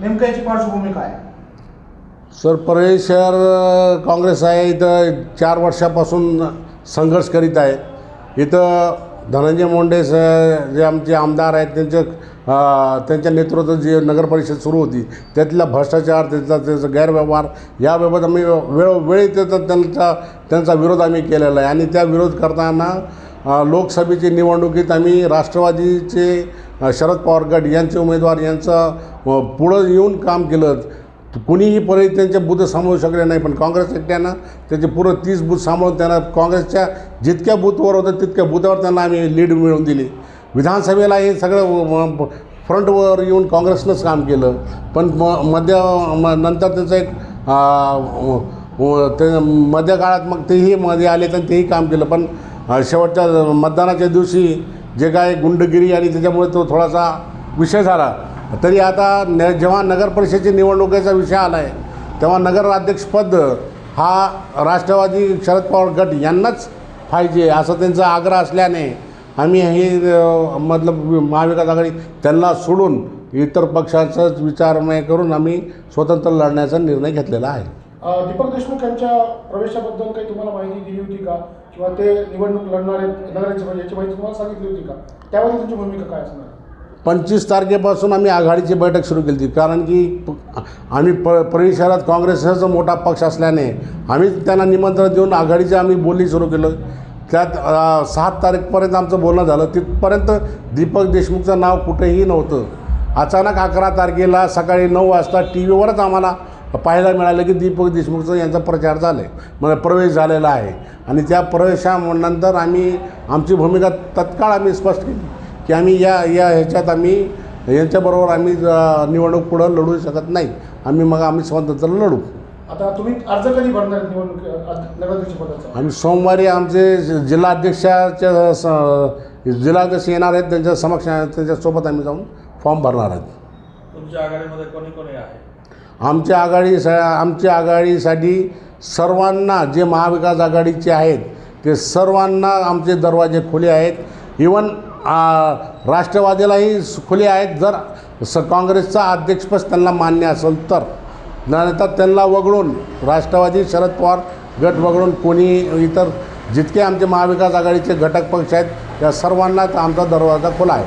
नेमकं याची पार्श्वभूमी काय? सर परळी शहर काँग्रेस आहे इथं चार वर्षापासून संघर्ष करीत आहे. इथं धनंजय मुंडे स जे आमचे आमदार आहेत त्यांचे त्यांच्या नेतृत्व जी नगर परिषद सुरू होती त्यातला भ्रष्टाचार त्याचा त्याचा गैरव्यवहार याबाबत आम्ही वेळोवेळी त्याचा त्यांचा त्यांचा विरोध आम्ही केलेला आहे. आणि त्या विरोध करताना लोकसभेची निवडणुकीत आम्ही राष्ट्रवादीचे शरद पवार गट यांचे उमेदवार यांचं पुढं येऊन काम केलं. कुणीही परत त्यांचे बुद्ध सांभाळू शकले नाही पण काँग्रेस एकट्यानं त्याचे पूर्ण तीस बूथ सांभाळून त्यांना काँग्रेसच्या जितक्या बूथवर होतं तितक्या बुथावर त्यांना आम्ही लीड मिळवून दिली. विधानसभेला हे सगळं फ्रंटवर येऊन काँग्रेसनंच काम केलं. पण म मध्य म नंतर त्यांचं एक ते मध्य काळात मग तेही मध्ये आले तर तेही काम केलं. पण शेवटच्या मतदानाच्या दिवशी जे काय गुंडगिरी आणि त्याच्यामुळे तो थोडासा विषय झाला. तरी आता न जेव्हा नगर परिषदेची निवडणुकीचा विषय आला आहे तेव्हा नगराध्यक्षपद हा राष्ट्रवादी शरद पवार गट यांनाच पाहिजे असं त्यांचा आग्रह असल्याने आम्ही हे मतलब महाविकास आघाडी त्यांना सोडून इतर पक्षाचाच विचारमय करून आम्ही स्वतंत्र लढण्याचा निर्णय घेतलेला आहे. दीपक देशमुख यांच्या प्रवेशाबद्दल काही तुम्हाला माहिती दिली होती का? किंवा ते निवडणूक लढणारे आहेत नगराध्यक्ष म्हणजे याची माहिती तुम्हाला सांगितली होती का? त्याबद्दल तुमची भूमिका काय असणार? पंचवीस तारखेपासून आम्ही आघाडीची बैठक सुरू केली होती. कारण की आम्ही प परळी शहरात काँग्रेसचाच मोठा पक्ष असल्याने आम्ही त्यांना निमंत्रण देऊन आघाडीची आम्ही बोलणी सुरू केलं. त्यात सात तारीखपर्यंत आमचं बोलणं झालं. तिथपर्यंत दीपक देशमुखचं नाव कुठेही नव्हतं. अचानक अकरा तारखेला सकाळी नऊ वाजता टी व्हीवरच आम्हाला पाहायला मिळालं की दीपक देशमुखचा यांचा प्रचार झाला आहे म्हणजे प्रवेश झालेला आहे. आणि त्या प्रवेशानंतर आम्ही आमची भूमिका तत्काळ आम्ही स्पष्ट केली की आम्ही या या ह्याच्यात आम्ही यांच्याबरोबर आम्ही निवडणूक पुढं लढू शकत नाही. आम्ही मग आम्ही स्वतंत्र लढू. आता तुम्ही अर्ज कधी भरणार निवडणूक आम्ही सोमवारी आमचे जिल्हाध्यक्षाच्या स- जिल्हाध्यक्ष येणार आहेत त्यांच्या समक्ष त्यांच्यासोबत आम्ही जाऊन फॉर्म भरणार आहेत. तुमच्या आघाडीमध्ये कोणी कोणी आहे? आमच्या आघाडी सा आमच्या आघाडीसाठी सर्वांना जे महाविकास आघाडीचे आहेत ते सर्वांना आमचे दरवाजे खुले आहेत. इवन राष्ट्रवादीलाही खुले आहेत. जर स काँग्रेसचा अध्यक्षपद त्यांना मान्य असेल तर. नाहीतर त्यांना वगळून राष्ट्रवादी शरद पवार गट वगळून कोणी इतर जितके आमचे महाविकास आघाडीचे घटक पक्ष आहेत त्या सर्वांना आमचा दरवाजा खुला आहे.